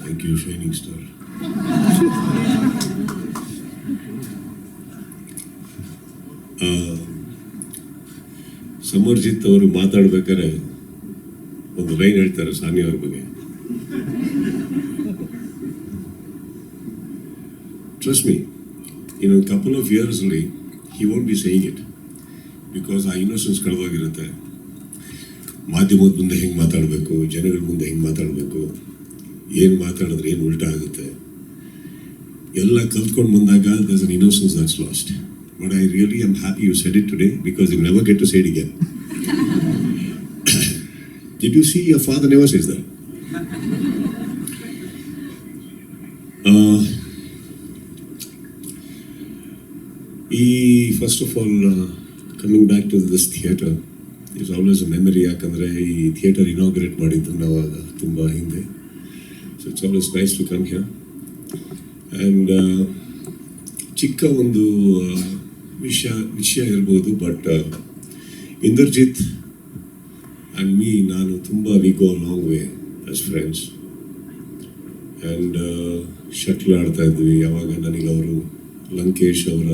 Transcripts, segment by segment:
Thank you shining star Samarjit ಅವರು ಮಾತಾಡ್ಬೇಕಾದ್ರೆ ಒಂದು ಲೈನ್ ಹೇಳ್ತಾರೆ ಸಾನಿ ಅವ್ರ ಬಗ್ಗೆ. ಟ್ರಸ್ಟ್ ಮೀ ಇನ್ನೊಂದು couple of ಇಯರ್ಸ್ಲಿ he won't be saying it because ಆ ಇನ್ನೋಸೆನ್ಸ್ ಕಳವಾಗಿರುತ್ತೆ ಮಾಧ್ಯಮದ ಮುಂದೆ ಹೆಂಗೆ ಮಾತಾಡಬೇಕು ಜನಗಳ ಮುಂದೆ ಹೆಂಗೆ ಮಾತಾಡಬೇಕು ಏನು ಮಾತಾಡಿದ್ರೆ ಏನು ಉಲ್ಟಾ ಆಗುತ್ತೆ? ಎಲ್ಲ ಕಲ್ತ್ಕೊಂಡು ಬಂದಾಗ thus an innocence that's lost but I really am happy you said it today because you never get to said again did you see your father never says that ಈ first of all coming back to this theatre it's always a memory ಯಾಕಂದರೆ ಈ theatre inaugurate ಮಾಡಿದ್ದು ನಾವಾಗ ತುಂಬ ಹಿಂದೆ. So it's always nice to come here and ಚಿಕ್ಕ ಒಂದು ಆ, ವಿಷಯ ವಿಷಯ ಇರ್ಬೋದು ಬಟ್ ಇಂದರ್ಜಿತ್ ಆ್ಯಂಡ್ ಮೀ ನಾನು ತುಂಬ we go long way as friends and shuttle ಆಡ್ತಾ ಇದ್ವಿ. ಯಾವಾಗ ನನಗೆ ಅವರು ಲಂಕೇಶ್ ಅವರ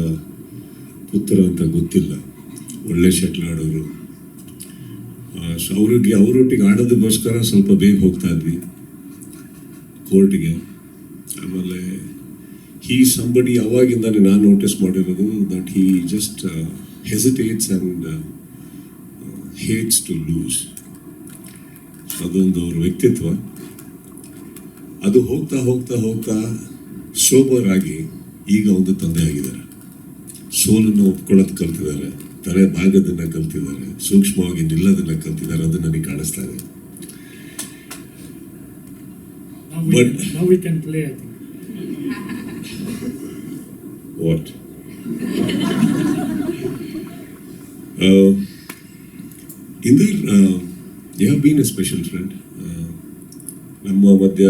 ಪುತ್ರ ಅಂತ ಗೊತ್ತಿಲ್ಲ. ಒಳ್ಳೆ ಶಟ್ಲ್ ಆಡೋರು. ಸೊ ಅವರಿಗೆ ಅವರೊಟ್ಟಿಗೆ ಆಡೋದಕ್ಕೋಸ್ಕರ ಸ್ವಲ್ಪ ಬೇಗ ಹೋಗ್ತಾ ಇದ್ವಿ. ಕೋರ್ಟಿಗೆ. ಆಮೇಲೆ ಹೀ ಸಂಬಡಿ ಅವಾಗಿಂದಾನೆ ನಾನು ನೋಟಿಸ್ ಮಾಡಿರೋದು that he just hesitates and hates to lose ಅದೊಂದು ಅವ್ರ ವ್ಯಕ್ತಿತ್ವ. ಅದು ಹೋಗ್ತಾ ಹೋಗ್ತಾ ಹೋಗ್ತಾ ಸೋಬರ್ ಆಗಿ ಈಗ ಒಂದು ತಂದೆ ಆಗಿದ್ದಾರೆ. ಸೋಲನ್ನು ಒಪ್ಕೊಳ್ಳೋದು ಕಲ್ತಿದ್ದಾರೆ. ತಲೆ ಭಾಗದನ್ನು ಕಲ್ತಿದ್ದಾರೆ. ಸೂಕ್ಷ್ಮವಾಗಿ ನಿಲ್ಲೋದನ್ನು ಕಲ್ತಿದ್ದಾರೆ. ಅದು ನನಗೆ ಕಾಣಿಸ್ತಾ ಇದೆ. Now we, But- now we can play, I think. What Uh, Inder you have been a special friend ನಮ್ಮ ಮಧ್ಯ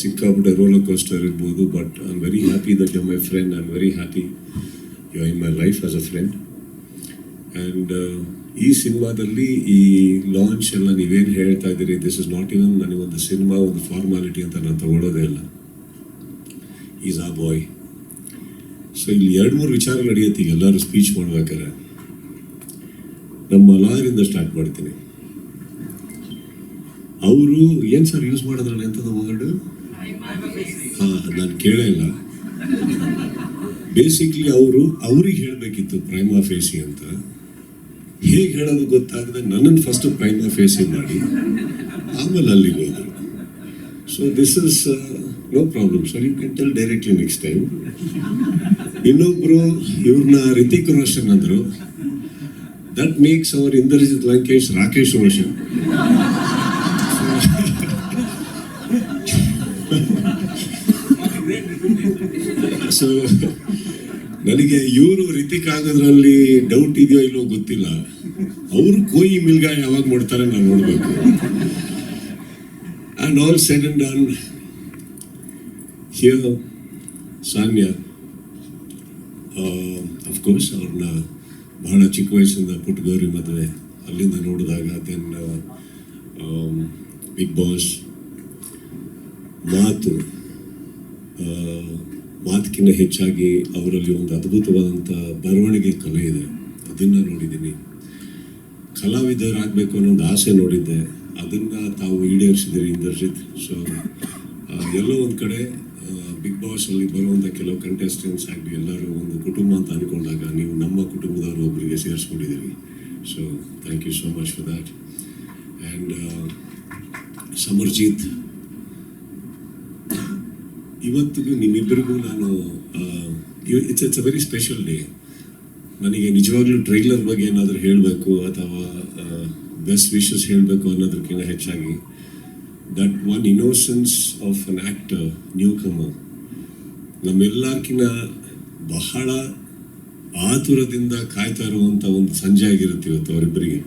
ಸಿಕ್ಕಾಪಟ್ಟೆ ರೋಲರ್ ಕೋಸ್ಟರ್ ಇರ್ಬೋದು but I am very happy that you my friend I am very happy you are in my life as a friend and ಈ ಸಿನಿಮಾದಲ್ಲಿ ಈ launch ಎಲ್ಲ ನೀವೇನು ಹೇಳ್ತಾ ಇದ್ದೀರಿ? ದಿಸ್ ಇಸ್ ನಾಟ್ ಇವನ್ ನನಗೊಂದು ಸಿನಿಮಾ ಒಂದು ಫಾರ್ಮಾಲಿಟಿ ಅಂತ ನಾನು ತಗೊಳ್ಳೋದೇ ಇಲ್ಲ. ಈಸ್ ಆ ಬಾಯ್ ಸೊ ಇಲ್ಲಿ ಎರಡು ಮೂರು ವಿಚಾರ ನಡೆಯುತ್ತೆ ಈಗ. ಎಲ್ಲರೂ ಸ್ಪೀಚ್ ಮಾಡ್ಬೇಕಾರೆ ನಮ್ಮ ಲಾಯರಿಂದ ಸ್ಟಾರ್ಟ್ ಮಾಡ್ತೀನಿ. ಅವರು ಏನು ಸರ್ ಯೂಸ್ ಮಾಡಿದ್ರಲ್ಲ ಎಂಥದ್ದು ವರ್ಡ್ ಹಾಂ, ನಾನು ಕೇಳೇ ಇಲ್ಲ. ಬೇಸಿಕ್ಲಿ ಅವರು, ಅವ್ರಿಗೆ ಹೇಳಬೇಕಿತ್ತು ಪ್ರೈಮಾ ಫೇಸಿ ಅಂತ. ಹೇಗೆ ಹೇಳೋದು ಗೊತ್ತಾಗದೆ ನನ್ನನ್ನು ಫಸ್ಟ್ ಪೈನ ಫೇಸಿಂಗ್ ಮಾಡಿ, ಆಮೇಲೆ ಅಲ್ಲಿಗೆ ಹೋದರು so this is no problem sir you can tell directly next time ಇನ್ನೊಬ್ರು ಇವ್ರನ್ನ ರಿತಿಕ್ ರೋಷನ್ ಅಂದರು. That makes our Indrajit Lankesh Rakesh Roshan so ನನಗೆ ಇವರು ರಿತಿಕ್ ಆಗೋದ್ರಲ್ಲಿ ಡೌಟ್ ಇದೆಯೋ ಇಲ್ಲೋ ಗೊತ್ತಿಲ್ಲ. ಅವರು ಕೋಯಿ ಮಿಲ್ಗ ಯಾವಾಗ ಮಾಡ್ತಾರೆ ನಾನು ನೋಡಬೇಕು. And all said and done here Sanya of course ಅವ್ರನ್ನ ಬಹಳ ಚಿಕ್ಕ ವಯಸ್ಸಿಂದ ಪುಟ್ಟಗೌರಿ ಮದುವೆ. ಅಲ್ಲಿಂದ ನೋಡಿದಾಗ ದೆನ್ ಬಿಗ್ ಬಾಸ್ ಮಾತು ಮಾತಕ್ಕಿಂತ ಹೆಚ್ಚಾಗಿ ಅವರಲ್ಲಿ ಒಂದು ಅದ್ಭುತವಾದಂಥ ಬರವಣಿಗೆ ಕಲೆ ಇದೆ. ಅದನ್ನು ನೋಡಿದ್ದೀನಿ. ಕಲಾವಿದರಾಗಬೇಕು ಅನ್ನೋ ಒಂದು ಆಸೆ ನೋಡಿದ್ದೆ. ಅದನ್ನು ತಾವು ಈಡೇರಿಸಿದ್ದೀರಿ, ಇಂದರ್ಜಿತ್ ಸೊ ಎಲ್ಲೋ ಒಂದು ಕಡೆ ಬಿಗ್ ಬಾಸಲ್ಲಿ ಬರುವಂಥ ಕೆಲವು ಕಂಟೆಸ್ಟೆಂಟ್ಸ್ ಆಗಲಿ, ಎಲ್ಲರೂ ಒಂದು ಕುಟುಂಬ ಅಂತ ಅಂದ್ಕೊಂಡಾಗ ನೀವು ನಮ್ಮ ಕುಟುಂಬದವರು ಒಬ್ಬರಿಗೆ ಸೇರಿಸ್ಕೊಂಡಿದ್ದೀರಿ. So thank you so much for that and Samarjit ಇವತ್ತಿಗೂ ನಿಮ್ಮಿಬ್ಬರಿಗೂ ನಾನು it's it's a very special day ನನಗೆ ನಿಜವಾಗ್ಲೂ ಟ್ರೈಲರ್ ಬಗ್ಗೆ ಏನಾದರೂ ಹೇಳಬೇಕು ಅಥವಾ ಬೆಸ್ಟ್ ವಿಶಸ್ ಹೇಳಬೇಕು ಅನ್ನೋದಕ್ಕಿಂತ ಹೆಚ್ಚಾಗಿ. That one innocence of an actor newcomer ನಮ್ಮೆಲ್ಲಕ್ಕಿಂತ ಬಹಳ ಆತುರದಿಂದ ಕಾಯ್ತಾ ಇರುವಂಥ ಒಂದು ಸಂಜೆ ಆಗಿರುತ್ತೆ ಇವತ್ತು ಅವರಿಬ್ಬರಿಗೆ.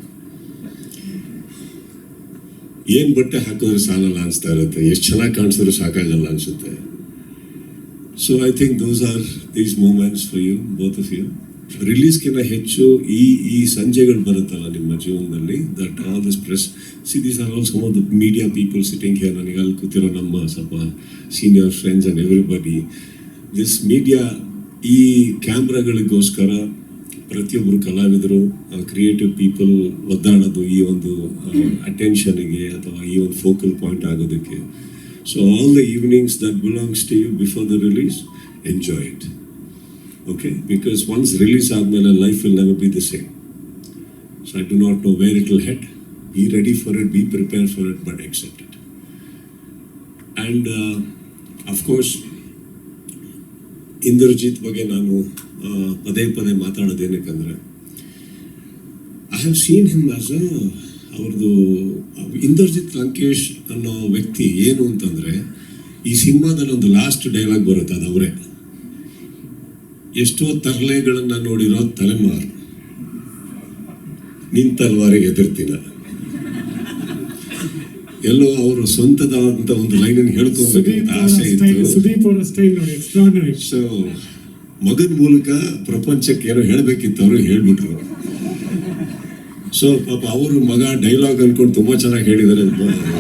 ಏನು ಬಟ್ಟೆ ಹಾಕಿದ್ರೆ ಸಾಲಲ್ಲ ಅನಿಸ್ತಾ ಇರುತ್ತೆ, ಎಷ್ಟು ಚೆನ್ನಾಗಿ ಕಾಣಿಸಿದ್ರು ಸಾಕಾಗಲ್ಲ ಅನ್ಸುತ್ತೆ. So I think those are these moments for you both of you ರಿಲೀಸ್ಗಿಂತ ಹೆಚ್ಚು ಈ ಈ ಸಂಜೆಗಳು ಬರುತ್ತಲ್ಲ ನಿಮ್ಮ ಜೀವನದಲ್ಲಿ that all this press see these are all some of the media people sitting here ನನಗೆ ಅಲ್ಲಿ ಕೂತಿರೋ ನಮ್ಮ ಸ್ವಲ್ಪ senior friends and everybody this media ಈ ಕ್ಯಾಮ್ರಾಗಳಿಗೋಸ್ಕರ ಪ್ರತಿಯೊಬ್ಬರು ಕಲಾವಿದರು ಕ್ರಿಯೇಟಿವ್ ಪೀಪಲ್ ಒದ್ದಾಡೋದು ಈ ಒಂದು ಅಟೆನ್ಷನ್ಗೆ ಅಥವಾ ಈ ಒಂದು ಫೋಕಲ್ ಪಾಯಿಂಟ್ ಆಗೋದಕ್ಕೆ. so all the evenings that belongs to you before the release enjoy it okay because once release ಆದ್ಮೇಲೆ life will never be the same so i do not know where it will head be ready for it be prepared for it but accept it and uh, of course Indrajit ಬಗ್ಗೆ ನಾನು ಆ, ಪದೇ ಪದೇ ಮಾತಾಡೋದೇನಕ್ಕಂದ್ರೆ I have seen him as a ಅವ್ರದ್ದು ಇಂದರ್ಜಿತ್ ಲಂಕೇಶ್ ಅನ್ನೋ ವ್ಯಕ್ತಿ ಏನು ಅಂತಂದ್ರೆ ಈ ಸಿನಿಮಾದಲ್ಲಿ ಒಂದು ಲಾಸ್ಟ್ ಡೈಲಾಗ್ ಬರುತ್ತೆ ಅದು ಅವರೇ. ಎಷ್ಟೋ ತರಲೆಗಳನ್ನು ನೋಡಿರೋ ತಲೆಮಾರು. ನಿಂತಲ್ವಾರಿಗೆ ತಲವಾರಿಗೆ ಎದುರ್ತೀನ ಎಲ್ಲೋ ಅವರು ಸ್ವಂತದಂತ ಒಂದು ಲೈನ್ ಹೇಳ್ಕೊಬೇಕು ಅಂತ ಆಸೆ ಇತ್ತು. ಸೊ ಮಗನ ಮೂಲಕ ಪ್ರಪಂಚಕ್ಕೆ ಏನೋ ಹೇಳಬೇಕಿತ್ತು ಅವರು ಹೇಳ್ಬಿಟ್ರು. ಸೊ ಪಾಪ ಅವರು ಮಗ ಡೈಲಾಗ್ ಅನ್ಕೊಂಡು ತುಂಬಾ ಚೆನ್ನಾಗಿ ಹೇಳಿದ್ದಾರೆ.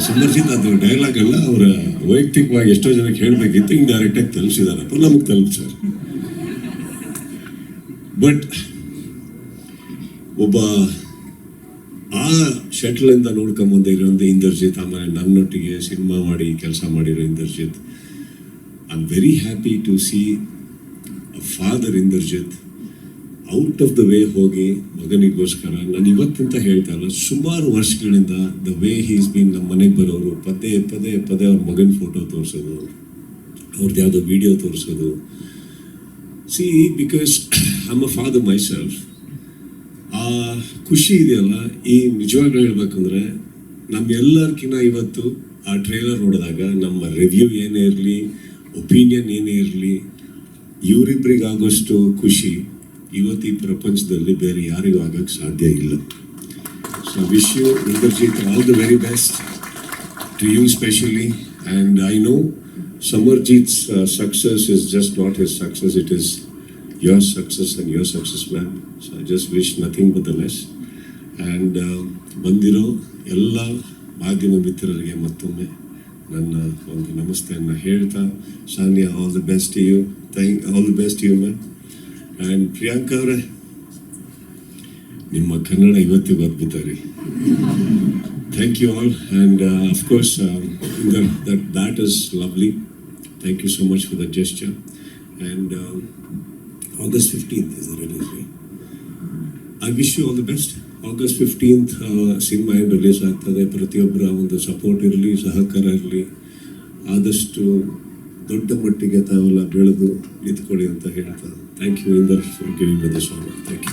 ಸುಮರ್ಜಿತ್ ಅದು ಡೈಲಾಗ್ ಅಲ್ಲ, ಅವರ ವೈಯಕ್ತಿಕವಾಗಿ ಎಷ್ಟೋ ಜನಕ್ಕೆ ಹೇಳಬೇಕಿತ್ತು ಹಿಂಗೆ ಡೈರೆಕ್ಟಾಗಿ ತಲುಪಿಸಿದಾರಪ್ಪ ನಮಗೆ ತಲುಪಿಸ್ಯಾರ. ಬಟ್ ಒಬ್ಬ ಆ ಶಟ್ಲಿಂದ ನೋಡ್ಕೊಂಬಂದ ಇರೋಂಥ ಇಂದರ್ಜಿತ್, ಆಮೇಲೆ ನನ್ನೊಟ್ಟಿಗೆ ಸಿನಿಮಾ ಮಾಡಿ, ಕೆಲಸ ಮಾಡಿರೋ Inderjit. I am very happy to see father Inderjit. Out of the way ಹೋಗಿ ಮಗನಿಗೋಸ್ಕರ, ನಾನು ಇವತ್ತಿಂತ ಹೇಳ್ತಾ ಇಲ್ಲ, ಸುಮಾರು ವರ್ಷಗಳಿಂದ ದ ವೇ ಹೀಸ್ ಬೀನ್ ನಮ್ಮ ಮನೆಗೆ ಬರೋರು, ಪದೇ ಪದೇ ಪದೇ ಅವ್ರ ಮಗನ ಫೋಟೋ ತೋರಿಸೋದು ಅವ್ರದ್ದು ಯಾವುದೋ ವಿಡಿಯೋ ತೋರಿಸೋದು. See because I'm a father myself ಆ ಖುಷಿ ಇದೆಯಲ್ಲ, ಈ ನಿಜವಾಗ್ಲೂ ಹೇಳ್ಬೇಕಂದ್ರೆ ನಮ್ಮೆಲ್ಲರ್ಕಿನ್ನ ಇವತ್ತು ಆ ಟ್ರೇಲರ್ ನೋಡಿದಾಗ ನಮ್ಮ ರಿವ್ಯೂ ಏನೇ ಇರಲಿ ಒಪಿನಿಯನ್ ಏನೇ ಇರಲಿ ಇವರಿಬ್ಬರಿಗಾಗೋಷ್ಟು ಖುಷಿ. ಇವತ್ತು ಪ್ರಪಂಚದಲ್ಲಿ ಬೇರೆ ಯಾರಿಗೂ ಆಗೋಕೆ ಸಾಧ್ಯ ಇಲ್ಲ. So wish you Inderjit all the very best to you specially and I know Samarjit success is just not his success it is your success and your success man so I just wish nothing the less and ಬಂದಿರೋ ಎಲ್ಲ ಮಾಧ್ಯಮ ಮಿತ್ರರಿಗೆ ಮತ್ತೊಮ್ಮೆ ನನ್ನ ಒಂದು ನಮಸ್ತೆಯನ್ನು ಹೇಳ್ತಾ, Saniya all the best you thank all the best you ma'am ನಾನು ಪ್ರಿಯಾಂಕ ಅವರೇ. ನಿಮ್ಮ ಕನ್ನಡ ಇವತ್ತಿಗೆ ಬದ್ಬಿತಾರೆ thank you all and of course that that is lovely thank you so much for the gesture and August fifteenth is release I wish you all the best August fifteenth cinema release ಆಗ್ತದೆ. ಪ್ರತಿಯೊಬ್ಬರ ಒಂದು support ಇರಲಿ, ಸಹಕಾರ ಇರಲಿ. ಆದಷ್ಟು ದೊಡ್ಡ ಮಟ್ಟಿಗೆ ತಾವೆಲ್ಲ ಬೆಳೆದು ನಿಂತ್ಕೊಳ್ಳಿ ಅಂತ ಹೇಳ್ತಾರೆ Thank you, Inder, for giving me this honor. Thank you.